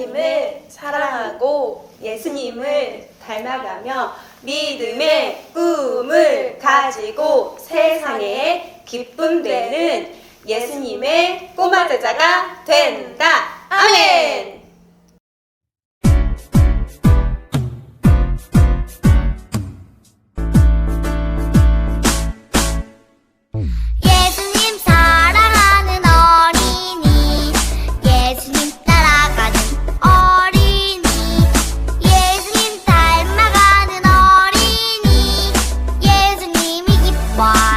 하나님을 사랑하고 예수님을 닮아가며 믿음의 꿈을 가지고 세상에 기쁨 되는 예수님의 꼬마 제자가 된다. 아멘! why.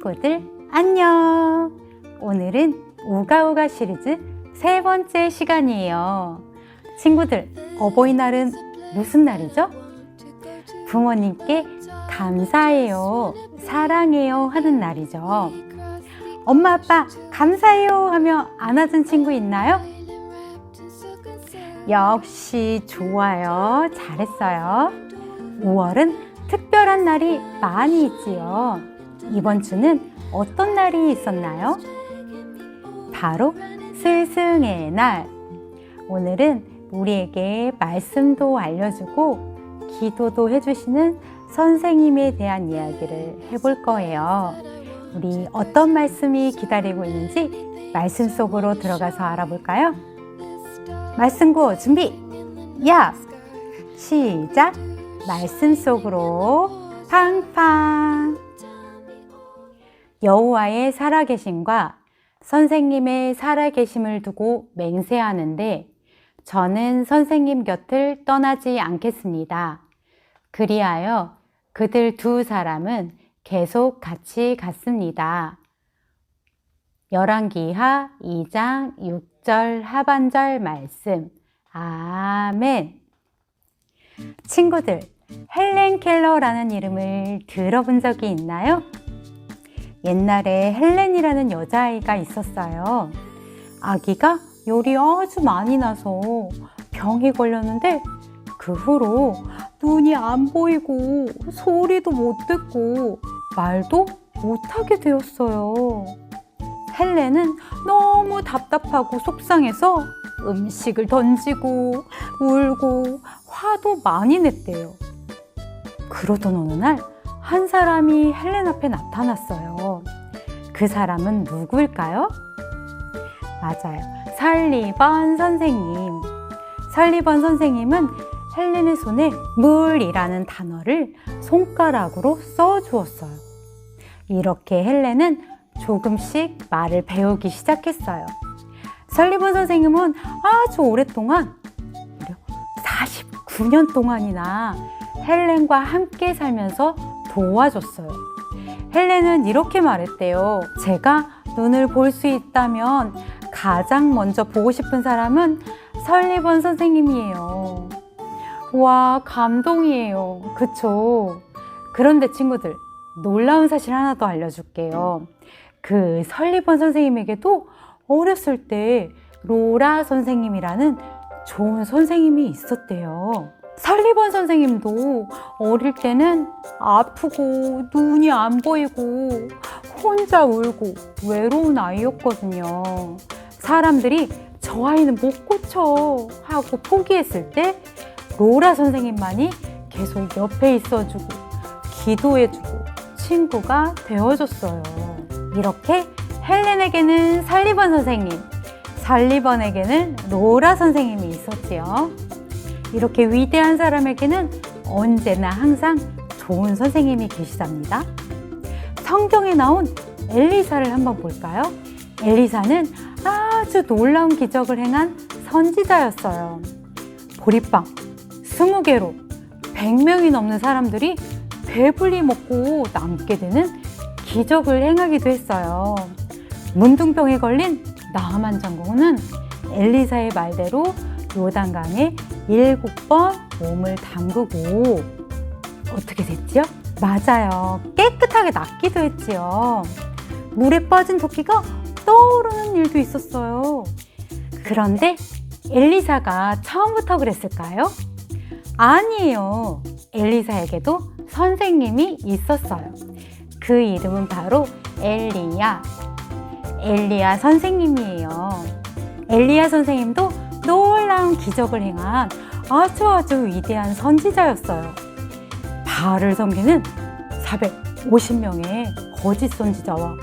친구들 안녕! 오늘은 우가우가 시리즈 세 번째 시간이에요. 친구들, 어버이날은 무슨 날이죠? 부모님께 감사해요, 사랑해요 하는 날이죠. 엄마, 아빠, 감사해요 하며 안아준 친구 있나요? 역시 좋아요. 잘했어요. 5월은 특별한 날이 많이 있지요. 이번 주는 어떤 날이 있었나요? 바로 스승의 날. 오늘은 우리에게 말씀도 알려주고 기도도 해주시는 선생님에 대한 이야기를 해볼 거예요. 우리 어떤 말씀이 기다리고 있는지 말씀 속으로 들어가서 알아볼까요? 말씀구 준비! 야! 시작! 말씀 속으로 팡팡! 여호와의 살아계심과 선생님의 살아계심을 두고 맹세하는데 저는 선생님 곁을 떠나지 않겠습니다. 그리하여 그들 두 사람은 계속 같이 갔습니다. 열왕기하 2장 6절 하반절 말씀. 아멘. 친구들, 헬렌 켈러라는 이름을 들어본 적이 있나요? 옛날에 헬렌이라는 여자아이가 있었어요. 아기가 열이 아주 많이 나서 병이 걸렸는데 그 후로 눈이 안 보이고 소리도 못 듣고 말도 못하게 되었어요. 헬렌은 너무 답답하고 속상해서 음식을 던지고 울고 화도 많이 냈대요. 그러던 어느 날 한 사람이 헬렌 앞에 나타났어요. 그 사람은 누구일까요? 맞아요. 설리번 선생님. 설리번 선생님은 헬렌의 손에 물이라는 단어를 손가락으로 써 주었어요. 이렇게 헬렌은 조금씩 말을 배우기 시작했어요. 설리번 선생님은 아주 오랫동안, 무려 49년 동안이나 헬렌과 함께 살면서 도와줬어요. 헬렌은 이렇게 말했대요. 제가 눈을 볼 수 있다면 가장 먼저 보고 싶은 사람은 설리번 선생님이에요. 와, 감동이에요. 그쵸? 그런데 친구들, 놀라운 사실 하나 더 알려줄게요. 그 설리번 선생님에게도 어렸을 때 로라 선생님이라는 좋은 선생님이 있었대요. 설리번 선생님도 어릴 때는 아프고 눈이 안 보이고 혼자 울고 외로운 아이였거든요. 사람들이 저 아이는 못 고쳐 하고 포기했을 때 로라 선생님만이 계속 옆에 있어주고 기도해주고 친구가 되어줬어요. 이렇게 헬렌에게는 살리번 선생님, 살리번에게는 로라 선생님이 있었지요. 이렇게 위대한 사람에게는 언제나 항상 좋은 선생님이 계시답니다. 성경에 나온 엘리사를 한번 볼까요? 엘리사는 아주 놀라운 기적을 행한 선지자였어요. 보리빵 20개로 100명이 넘는 사람들이 배불리 먹고 남게 되는 기적을 행하기도 했어요. 문둥병에 걸린 나아만 장군은 엘리사의 말대로 요단강에 일곱 번 몸을 담그고 어떻게 됐지요? 맞아요. 깨끗하게 낫기도 했지요. 물에 빠진 토끼가 떠오르는 일도 있었어요. 그런데 엘리사가 처음부터 그랬을까요? 아니에요. 엘리사에게도 선생님이 있었어요. 그 이름은 바로 엘리야. 엘리야 선생님이에요. 엘리야 선생님도 놀라운 기적을 행한 아주 아주 위대한 선지자였어요. 바알을 섬기는 450명의 거짓 선지자와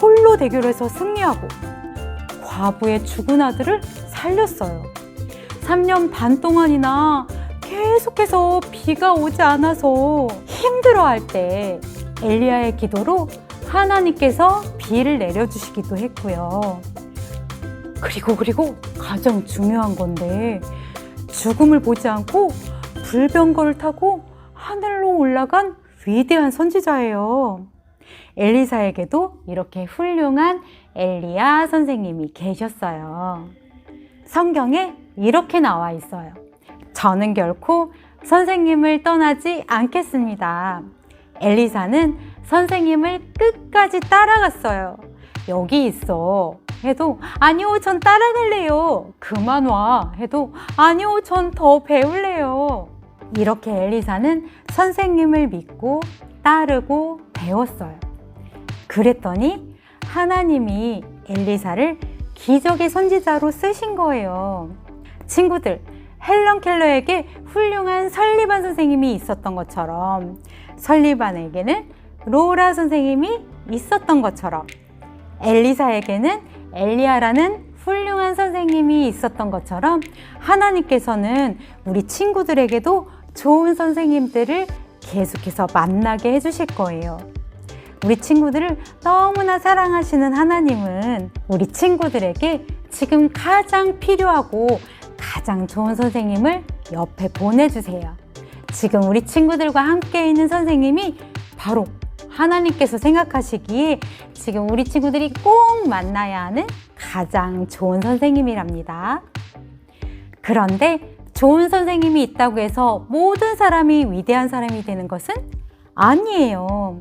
홀로 대결해서 승리하고 과부의 죽은 아들을 살렸어요. 3년 반 동안이나 계속해서 비가 오지 않아서 힘들어할 때 엘리야의 기도로 하나님께서 비를 내려주시기도 했고요. 그리고 그리고 가장 중요한 건데 죽음을 보지 않고 불병거를 타고 하늘로 올라간 위대한 선지자예요. 엘리사에게도 이렇게 훌륭한 엘리야 선생님이 계셨어요. 성경에 이렇게 나와 있어요. 저는 결코 선생님을 떠나지 않겠습니다. 엘리사는 선생님을 끝까지 따라갔어요. 여기 있어. 해도 아니요, 전 따라갈래요. 그만 와. 해도 아니요, 전 더 배울래요. 이렇게 엘리사는 선생님을 믿고 따르고 배웠어요. 그랬더니 하나님이 엘리사를 기적의 선지자로 쓰신 거예요. 친구들, 헬런 켈러에게 훌륭한 설리반 선생님이 있었던 것처럼 설리반에게는 로라 선생님이 있었던 것처럼 엘리사에게는 엘리야라는 훌륭한 선생님이 있었던 것처럼 하나님께서는 우리 친구들에게도 좋은 선생님들을 계속해서 만나게 해주실 거예요. 우리 친구들을 너무나 사랑하시는 하나님은 우리 친구들에게 지금 가장 필요하고 가장 좋은 선생님을 옆에 보내주세요. 지금 우리 친구들과 함께 있는 선생님이 바로 하나님께서 생각하시기에 지금 우리 친구들이 꼭 만나야 하는 가장 좋은 선생님이랍니다. 그런데 좋은 선생님이 있다고 해서 모든 사람이 위대한 사람이 되는 것은 아니에요.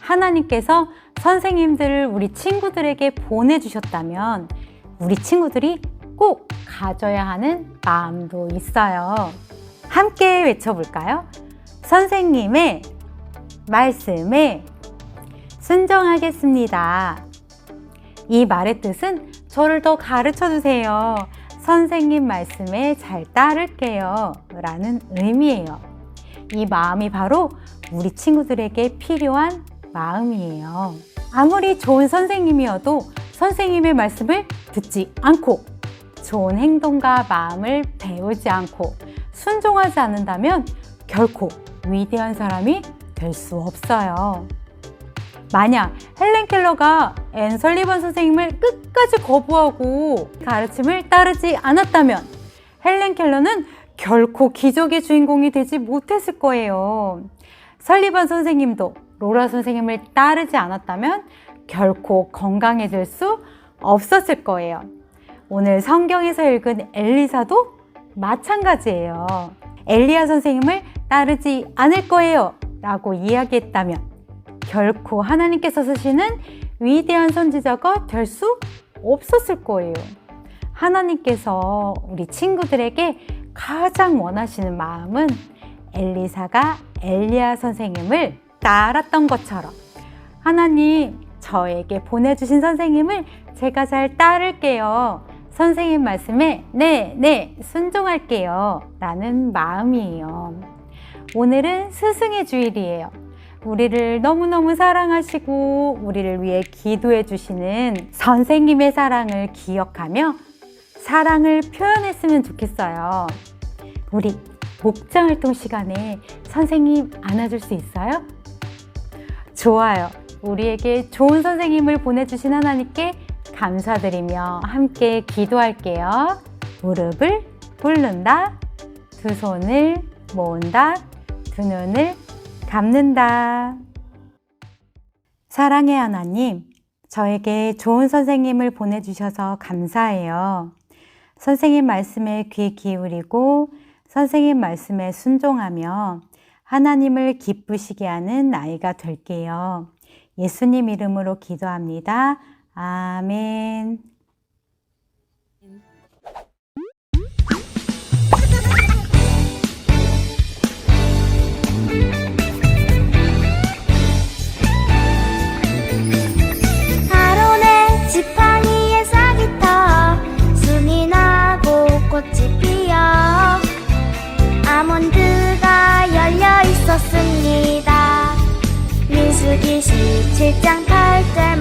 하나님께서 선생님들을 우리 친구들에게 보내주셨다면 우리 친구들이 꼭 가져야 하는 마음도 있어요. 함께 외쳐볼까요? 선생님의 말씀에 순종하겠습니다. 이 말의 뜻은 저를 더 가르쳐 주세요. 선생님 말씀에 잘 따를게요. 라는 의미예요. 이 마음이 바로 우리 친구들에게 필요한 마음이에요. 아무리 좋은 선생님이어도 선생님의 말씀을 듣지 않고 좋은 행동과 마음을 배우지 않고 순종하지 않는다면 결코 위대한 사람이 될 수 없어요. 만약 헬렌 켈러가 앤 설리번 선생님을 끝까지 거부하고 가르침을 따르지 않았다면 헬렌 켈러는 결코 기적의 주인공이 되지 못했을 거예요. 설리번 선생님도 로라 선생님을 따르지 않았다면 결코 건강해질 수 없었을 거예요. 오늘 성경에서 읽은 엘리사도 마찬가지예요. 엘리야 선생님을 따르지 않을 거예요. 라고 이야기했다면 결코 하나님께서 쓰시는 위대한 선지자가 될 수 없었을 거예요. 하나님께서 우리 친구들에게 가장 원하시는 마음은 엘리사가 엘리야 선생님을 따랐던 것처럼 하나님 저에게 보내주신 선생님을 제가 잘 따를게요. 선생님 말씀에 네, 네, 순종할게요. 라는 마음이에요. 오늘은 스승의 주일이에요. 우리를 너무너무 사랑하시고 우리를 위해 기도해 주시는 선생님의 사랑을 기억하며 사랑을 표현했으면 좋겠어요. 우리 복장 활동 시간에 선생님 안아줄 수 있어요? 좋아요. 우리에게 좋은 선생님을 보내주신 하나님께 감사드리며 함께 기도할게요. 무릎을 꿇는다. 두 손을 모은다. 두 눈을 감는다. 사랑의 하나님, 저에게 좋은 선생님을 보내주셔서 감사해요. 선생님 말씀에 귀 기울이고 선생님 말씀에 순종하며 하나님을 기쁘시게 하는 나이가 될게요. 예수님 이름으로 기도합니다. 아멘. 지팡이에 싹이 터 순이 나고 꽃이 피어. 아몬드가 열려 있었습니다. 민수기 17장 8절